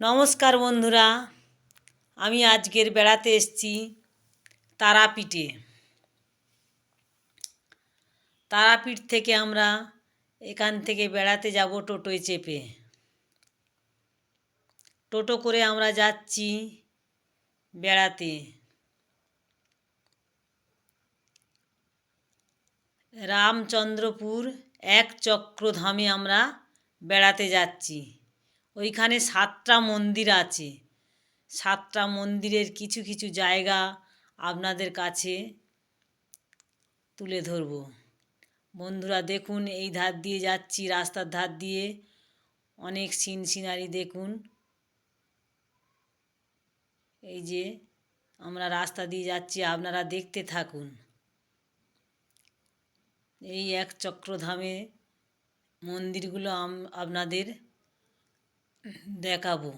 নমস্কার বন্ধুরা, আমি আজকের বেড়াতে এসছি তারাপীঠে। তারাপীঠ থেকে আমরা এখান থেকে বেড়াতে যাব টোটোয় চেপে। টোটো করে আমরা যাচ্ছি বেড়াতে। রামচন্দ্রপুর এক চক্রধামে আমরা বেড়াতে যাচ্ছি। ওইখানে সাতটা মন্দির আছে। সাতটা মন্দিরের কিছু কিছু জায়গা আপনাদের কাছে তুলে ধরব। বন্ধুরা, দেখুন, এই ধার দিয়ে যাচ্ছি, রাস্তার ধার দিয়ে। অনেক সিন সিনারি দেখুন। এই যে, আমরা রাস্তা দিয়ে যাচ্ছি, আপনারা দেখতে থাকুন। এই এক চক্রধামে মন্দিরগুলো আপনাদের দেখাবো।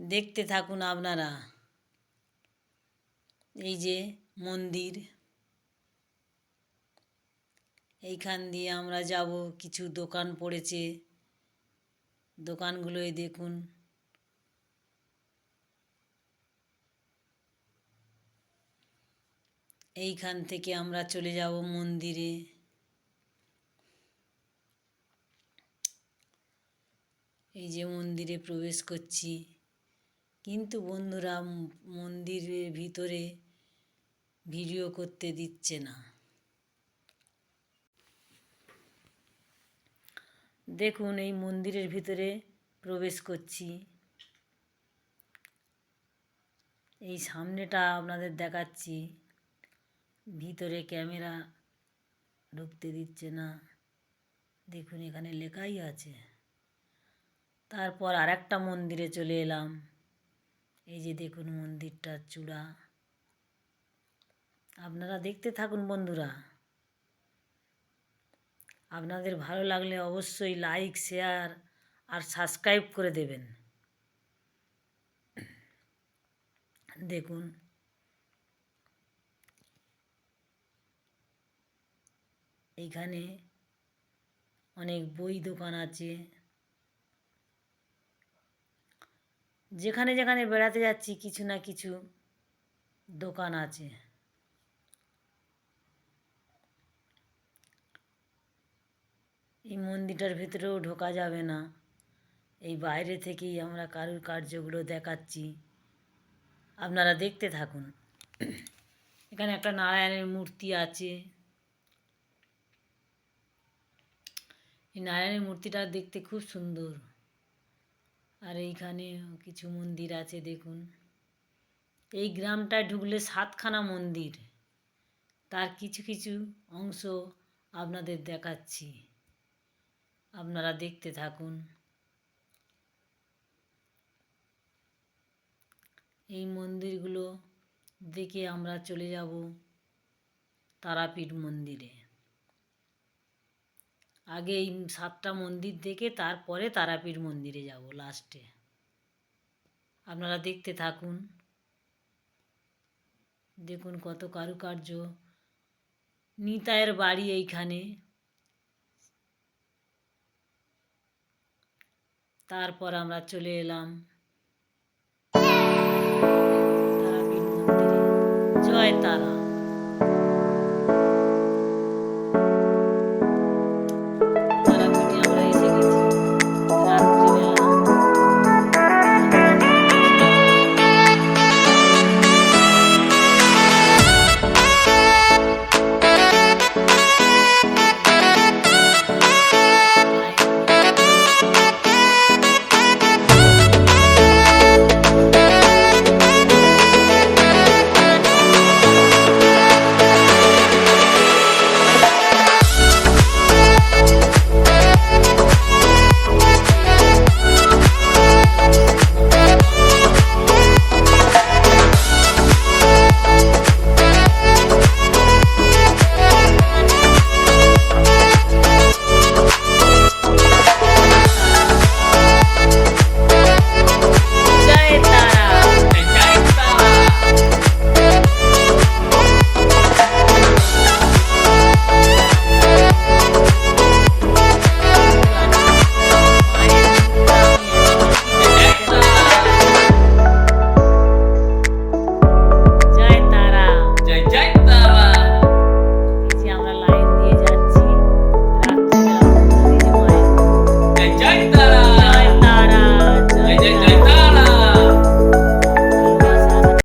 দেখতে থাকুন আপনারা। এই যে মন্দির। এইখান দিয়ে আমরা যাব, কিছু দোকান পড়েছে। দোকানগুলোই দেখুন। এইখান থেকে আমরা চলে যাব মন্দিরে। এই যে মন্দিরে প্রবেশ করছি। কিন্তু বন্ধুরা, মন্দিরের ভিতরে ভিডিও করতে দিচ্ছে না। দেখুন, এই মন্দিরের ভিতরে প্রবেশ করছি। এই সামনেটা আপনাদের দেখাচ্ছি। ভিতরে ক্যামেরা ঢুকতে দিচ্ছে না। দেখুন, এখানে লেখাই আছে। তারপর আর একটা মন্দিরে চলে এলাম। এই যে দেখুন মন্দিরটার চূড়া। আপনারা দেখতে থাকুন বন্ধুরা। আপনাদের ভালো লাগলে অবশ্যই লাইক শেয়ার আর সাবস্ক্রাইব করে দেবেন। দেখুন। এইখানে অনেক বই দোকান আছে। যেখানে যেখানে বেড়াতে যাচ্ছি, কিছু না কিছু দোকান আছে। এই মন্দিরটার ভেতরেও ঢোকা যাবে না। এই বাইরে থেকেই আমরা কারুর কার্যগুলো দেখাচ্ছি। আপনারা দেখতে থাকুন। এখানে একটা নারায়ণের মূর্তি আছে। এই নারায়ণের মূর্তিটা দেখতে খুব সুন্দর। আর এইখানে কিছু মন্দির আছে, দেখুন। এই গ্রামটায় ঢুকলে সাতখানা মন্দির। তার কিছু কিছু অংশ আপনাদের দেখাচ্ছি। আপনারা দেখতে থাকুন। এই মন্দিরগুলো দেখে আমরা চলে যাব তারাপীঠ মন্দিরে। আগে এই সাতটা মন্দির দেখে তারপরে তারাপীঠ মন্দিরে যাব লাস্টে আপনারা দেখতে থাকুন। দেখুন কত কারুকার্য। নিতায়ের বাড়ি এইখানে। তারপর আমরা চলে এলাম জয় তারা।